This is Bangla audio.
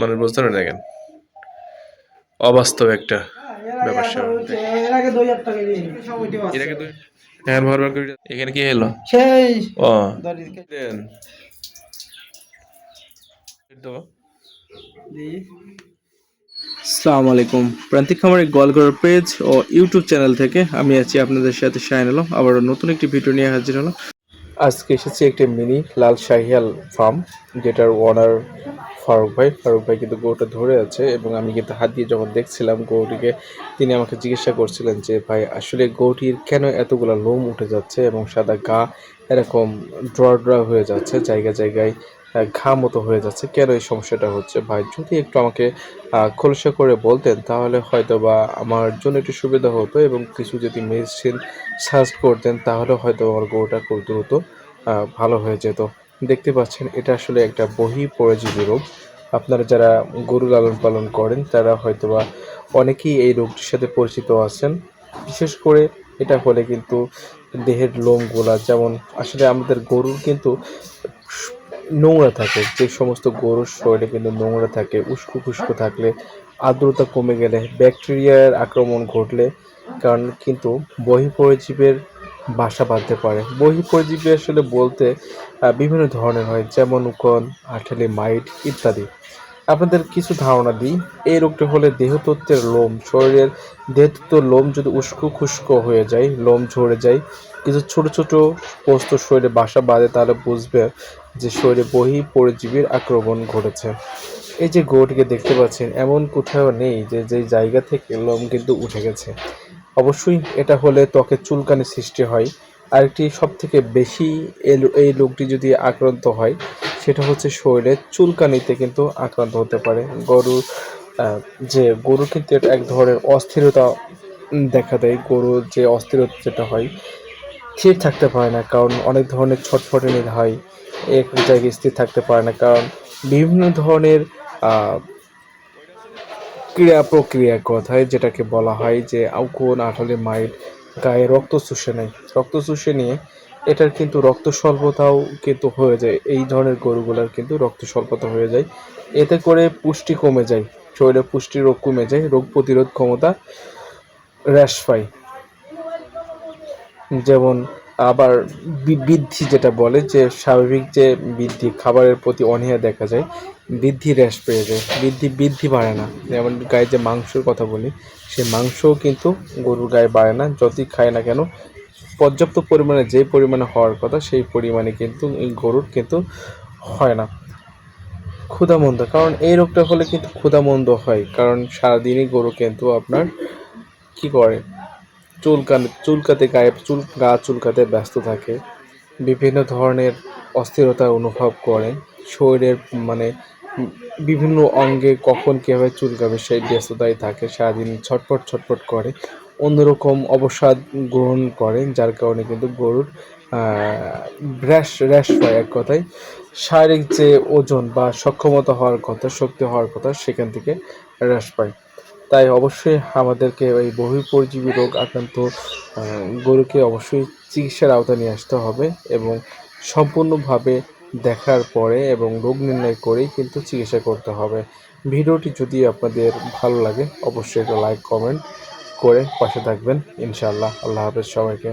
মানে বুঝতে পারেন দেখেন। অবাস্তব একটা ব্যাপার হ্যাঁ এখানে কি হলো সেই দেবো আলাইকুম। প্রান্তিক খামারের গোয়ালগড় পেজ ও ইউটিউব চ্যানেল থেকে আমি আছি আপনাদের সাথে শাহিন আলম। আবার নতুন একটি ভিডিও নিয়ে হাজির হলাম। আজকে এসেছি একটি মিনি লাল শাহিয়াল ফার্ম যেটার ওনার ফারুক ভাই ফারুক ভাই কিন্তু গরুটা ধরে আছে এবং আমি কিন্তু হাত দিয়ে যখন দেখছিলাম গরুটিকে তিনি আমাকে জিজ্ঞাসা করছিলেন যে, ভাই, আসলে গরুটির কেন এতগুলো লোম উঠে যাচ্ছে এবং সাদা গা এরকম ড্র ড্র হয়ে যাচ্ছে জায়গায় জায়গায় ঘা মতো হয়ে যাচ্ছে, কেন এই সমস্যাটা হচ্ছে? ভাই, যদি একটু আমাকে খোলসা করে বলতেন, তাহলে হয়তো বা আমার জন্য একটু সুবিধা হতো এবং কিছু যদি মেডিসিন সাজেস্ট করতেন, তাহলে হয়তো আমার গরুটা খুব দ্রুত ভালো হয়ে যেত। দেখতে পাচ্ছেন, এটা আসলে একটা বহি পরজীবী রোগ। আপনারা যারা গরু লালন পালন করেন, তারা হয়তো বা অনেকেই এই রোগটির সাথে পরিচিত আছেন। বিশেষ করে এটা হলে কিন্তু দেহের লোমগুলা, যেমন আসলে আমাদের গরুর কিন্তু নোংরা থাকে, যে সমস্ত গরুর শরীরে কিন্তু নোংরা থাকে, উস্কো খুস্কো থাকলে, আর্দ্রতা কমে গেলে, ব্যাকটেরিয়ার আক্রমণ ঘটলে, কারণ কিন্তু বহিঃপরজীবের বাসা বাঁধতে পারে। বহিঃপরজীবী আসলে বলতে বিভিন্ন ধরনের হয়, যেমন উকন, আঠালি মাইট ইত্যাদি। আপনাদের কিছু ধারণা দিই। এই রোগটা হলে দেহতত্ত্বের লোম, শরীরের দেহতত্ত্বের লোম যদি উস্কো খুস্কো হয়ে যায়, লোম ঝরে যায়, কিছু ছোট ছোট বস্তু শরীরে বাসা বাঁধে, তাহলে বুঝবে যে শরীরে বহি পরজীবীর আক্রমণ ঘটেছে। এই যে গরুটিকে দেখতে পাচ্ছেন, এমন কোথাও নেই যে যে জায়গা থেকে লোম কিন্তু উঠে গেছে। অবশ্যই এটা হলে ত্বকের চুলকানি সৃষ্টি হয়। আরেকটি সব থেকে বেশি এই রোগটি যদি আক্রান্ত হয়, সেটা হচ্ছে শরীরে চুলকানিতে কিন্তু আক্রান্ত হতে পারে। গরু যে গরু কিন্তু এটা এক ধরনের অস্থিরতা দেখা দেয়। গরুর যে অস্থিরতা যেটা হয়, স্থির থাকতে পারে না, কারণ অনেক ধরনের ছটফটানি হয়। এক জায়গায় স্থির থাকতে পারে না, কারণ বিভিন্ন ধরনের ক্রিয়া প্রক্রিয়া কথায় যেটাকে বলা হয় যে আউকোন আঠালে মাইট গায়ে রক্ত চুষে নেয়। রক্ত চুষে নিয়ে এটার কিন্তু রক্ত স্বল্পতাও কিন্তু হয়ে যায়। এই ধরনের গরুগুলোর কিন্তু রক্ত স্বল্পতা হয়ে যায়। এতে করে পুষ্টি কমে যায়। শরীরে পুষ্টি রোগ কমে যায়, রোগ প্রতিরোধ ক্ষমতা হ্রাস পায়। যেমন আবার বৃদ্ধি যেটা বলে যে স্বাভাবিক যে বৃদ্ধি, খাবারের প্রতি অনীহা দেখা যায়, বৃদ্ধি হ্রাস পেয়ে যায়, বৃদ্ধি বৃদ্ধি বাড়ে না। যেমন গায়ে যে মাংসের কথা বলি, সেই মাংসও কিন্তু গরুর গায়ে বাড়ে না, যতই খায় না কেন। পর্যাপ্ত পরিমাণে যে পরিমাণে হওয়ার কথা, সেই পরিমাণে কিন্তু এই গরুর কিন্তু হয় না। ক্ষুধামন্দ, কারণ এই রোগটা হলে কিন্তু ক্ষুধামন্দ হয়, কারণ সারাদিনই গরু কিন্তু আপনার কি করে চুলকান চুলকাতে গায়ে চুল গা চুলকাতে ব্যস্ত থাকে। বিভিন্ন ধরনের অস্থিরতা অনুভব করে। শরীরের মানে বিভিন্ন অঙ্গে কখন কীভাবে চুলকাবে সেই ব্যস্ততায় থাকে। সারাদিন ছটফট ছটফট করে। অন্যরকম অবসাদ গ্রহণ করে, যার কারণে কিন্তু গরুর র্যাশ র্যাশ হয় এক কথায়। শারীরিক যে ওজন বা সক্ষমতা হওয়ার কথা, শক্তি হওয়ার কথা, সেখান থেকে হ্রাস পায়। তাই অবশ্যই আমাদেরকে এই বহিঃপরজীবী রোগ আক্রান্ত গরুকে অবশ্যই চিকিৎসার আওতায় নিয়ে আসতে হবে এবং সম্পূর্ণভাবে দেখার পরে এবং রোগ নির্ণয় করেই কিন্তু চিকিৎসা করতে হবে। ভিডিওটি যদি আপনাদের ভালো লাগে, অবশ্যই একটা লাইক, কমেন্ট করে পাশে থাকবেন। ইনশাআল্লাহ, আল্লাহ হাফেজ সবাইকে।